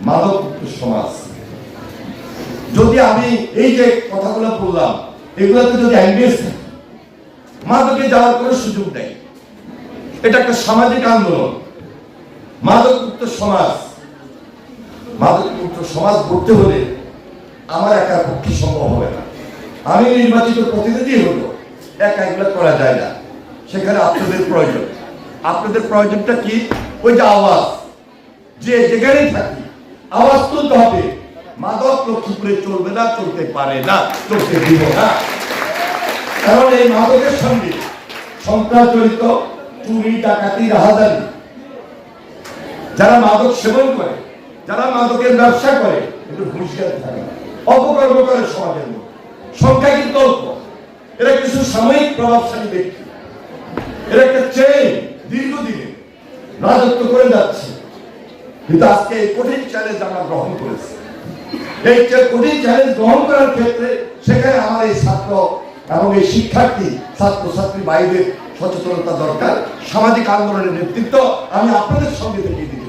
মাদক সমাজ যদি আমি এই যে কথাগুলো বললাম, এগুলোতে যদি মাদকে যাওয়ার কোনো সুযোগ নেই। এটা একটা সামাজিক আন্দোলন। মাদক মুক্ত সমাজ মাদক মুক্ত সমাজ গড়তে হলে আমার একার পক্ষে সম্ভব হবে না। আমি নির্বাচিত প্রতিনিধি হলো একা এগুলো করা যায় না। সেখানে আপনাদের প্রয়োজন। আপনাদের প্রয়োজনটা কি? ওই যে আওয়াজ, যে যেখানেই থাকি আওয়াজ তুলতে হবে। মাদক চলবে না, চলতে পারে না, চলতে দিব না। কারণ এই মাদকের সঙ্গে সন্ত্রাস জড়িত চুরি ডাকাতি রাহাজানি যারা মাদক সেবন করে, যারা মাদকের ব্যবসা করে একটু হুঁশিয়ার থাকে অপকর্ম করে সমাজের মধ্যে। সংখ্যা কিন্তু অল্প। এরা কিছু সাময়িক প্রভাবশালী ব্যক্তি। এরা একটা চেন দীর্ঘদিনে রাজত্ব করে যাচ্ছে। কিন্তু আজকে এই কঠিন চ্যালেঞ্জ আমরা গ্রহণ করেছি। এই কঠিন চ্যালেঞ্জ গ্রহণ করার ক্ষেত্রে সেখানে আমার এই ছাত্র এবং এই শিক্ষার্থী, ছাত্রছাত্রী বাইরে সচেতনতা দরকার, সামাজিক আন্দোলনের নেতৃত্ব। আমি আপনাদের সঙ্গে দেখিয়ে দিতে